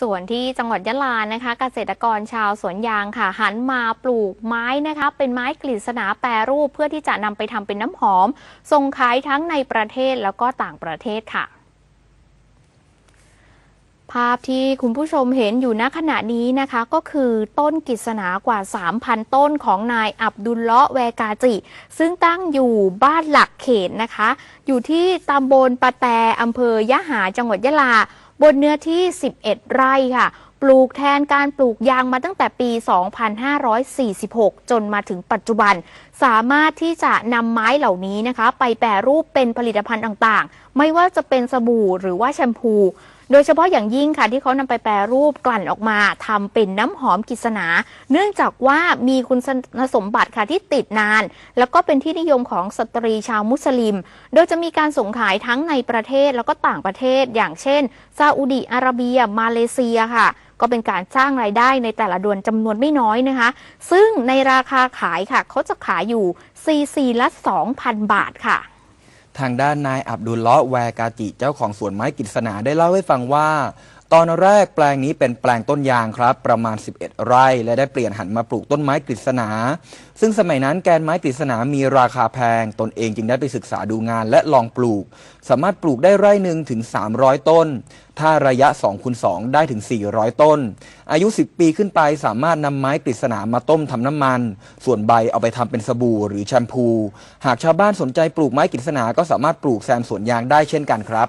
ส่วนที่จังหวัดยะลานะคะ เกษตรกรชาวสวนยางค่ะ หันมาปลูกไม้นะคะ เป็นไม้กฤษณาแปรรูปเพื่อที่จะนำไปทำเป็นน้ำหอม ส่งขายทั้งในประเทศแล้วก็ต่างประเทศค่ะภาพที่คุณผู้ชมเห็นอยู่ณขณะนี้นะคะ ก็คือต้นกิษณากว่า 3,000 ต้นของนายอับดุลเลาะแวกาจิ ซึ่งตั้งอยู่บ้านหลักเขตนะคะ อยู่ที่ตำบลปะแตอำเภอยะหาจังหวัดยะลา บนเนื้อที่ 11 ไร่ค่ะ ปลูกแทนการปลูกยางมาตั้งแต่ปี 2546 จนมาถึงปัจจุบัน สามารถที่จะนำไม้เหล่านี้นะคะ ไปแปรรูปเป็นผลิตภัณฑ์ต่างๆ ไม่ว่าจะเป็นสบู่หรือว่าแชมพู โดยเฉพาะอย่างยิ่งค่ะที่เขานำไปแปรรูปกลั่นออกมาทำเป็นน้ำหอมกฤษณาเนื่องจากว่ามีคุณสมบัติค่ะที่ติดนาน แล้วก็เป็นที่นิยมของสตรีชาวมุสลิม โดยจะมีการส่งขายทั้งในประเทศแล้วก็ต่างประเทศ อย่างเช่นซาอุดีอาระเบีย มาเลเซียค่ะก็เป็นการสร้างรายได้ในแต่ละเดือนจำนวนไม่น้อยนะคะ ซึ่งในราคาขายค่ะเขาจะขายอยู่ซีซีละ 2,000 บาทค่ะ ทางด้านนายอับดุลเลาะแวกาจิเจ้าของสวนไม้กฤษณาได้เล่าให้ฟังว่า ตอนแรกแปลงนี้เป็นแปลงต้นยางครับ ประมาณ 11 ไร่ และได้เปลี่ยนหันมาปลูกต้นไม้กฤษณา ซึ่งสมัยนั้นแกนไม้กฤษณามีราคาแพง ตนเองจึงได้ไปศึกษาดูงานและลองปลูก สามารถปลูกได้ไร่หนึ่งถึง 300 ต้น ถ้าระยะ2คูณ2ได้ถึง 400 ต้น อายุ 10 ปีขึ้นไปสามารถนำไม้กฤษณามาต้มทำน้ำมัน ส่วนใบเอาไปทำเป็นสบู่หรือแชมพู หากชาวบ้านสนใจปลูกไม้กฤษณาก็สามารถปลูกแซมสวนยางได้เช่นกันครับ